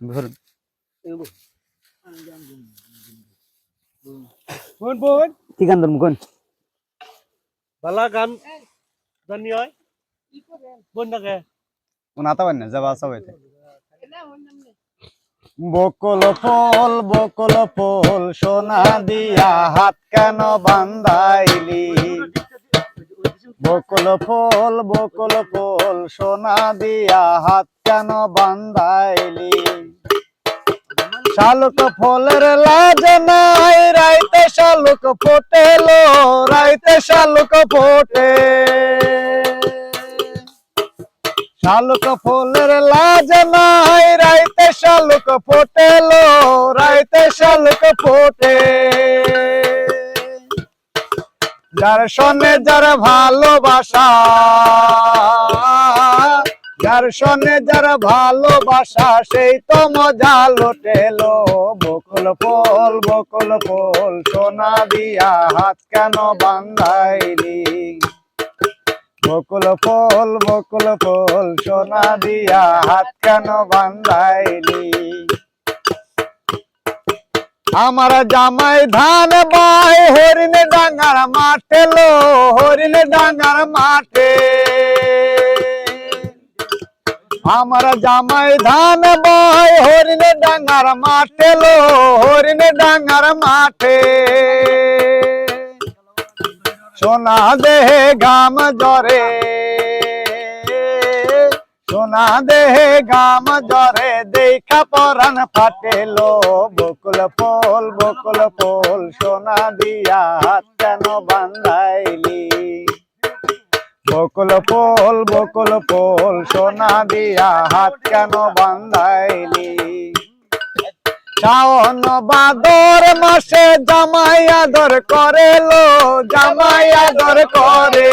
ধরুন বোন বোন কি গান ধরুন কোন? বালা গান জানি হয়। বোন নাকে? কোন আতা বান না যাবা আসা হইতে বকল ফল বকল ফল সোনা দিয়া হাত কেন বান্ধাইলি? বকল ফল বকল ফল, সোনা দিয়া হাত কেন বান্ধাইলি? শালুক ফলের লাজ নাই, রাইতে শালুক ফোটেলো, রাইতে শালুক ফোটে। শালুক ফুলের লাজ নাই, রাইতে শালুক ফোটেলো, রাইতে শালুক ফোটে। যার সনে যার ভালোবাসা, যার সনে যার ভালোবাসা, সেই তো মজা লোটেলো বকুল ফল বকুল ফল, সোনা দিয়া হাত কেন বান্ধাইলি বকুল ফল বকুল ফল, সোনা দিয়া হাত কেন বান্ধাইলি আমার জামাই ধান বাই হরিণ ডাঙ্গার মাঠে লো, হরিণ ডাঙ্গার মাঠে। আমার জামাই ধান বাই হরিণ ডাঙ্গার মাঠে লো, হরিণ ডাঙ্গার মাঠে। সোনা দেহে ঘাম জরে সোনা দেহে গাম জরে, দেখা পরান ফাটেলো। বকুল ফল বকুল ফল, সোনা দিয়া কেন বান্ধাইলি? বকুল ফল বকুল ফল, সোনা দিয়া হাত কেন বান্ধাইলি? শাওন বাদর মাসে জামাই আদর করে লো জামাই আদর করে।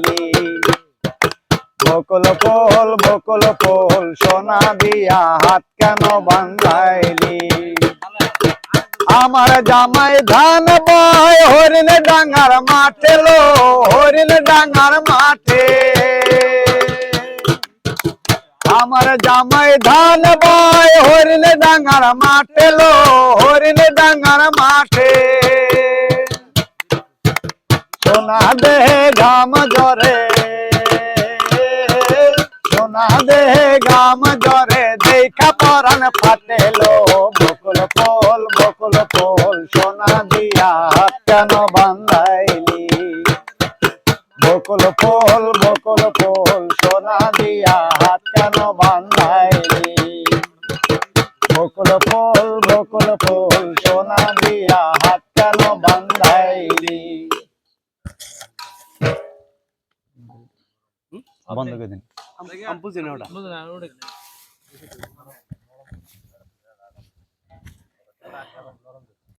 বকুল ফল বকুল ফল, সোনা দিয়া হাত কেন বান্ধাইলি আমার জামাই ধান বয়, হরিণ ডাঙ্গার মাঠে লো, হরিণ ডাঙ্গার মাঠে। আমার জামাই ধান বয়, হরিণ ডাঙ্গার মাঠে লো, হরিণ ডাঙ্গার মাঠে। সোনা দেহে ঘাম জরে দেহে ঘাম জরে দেখা পরান ফাটেলো। বকুল ফল বকুল ফল সোনা দিয়া হাত কেন বান্ধাইলি বকুল ফল বকুল ফল সোনা দিয়া হাত কেন বান্ধাইলি বকুল ফল বকুল ফল সোনা দিয়া হাত কেন বান্ধাইলি বন্ধ করে দিন। അമ്പത് ജനോടാ. അമ്പത്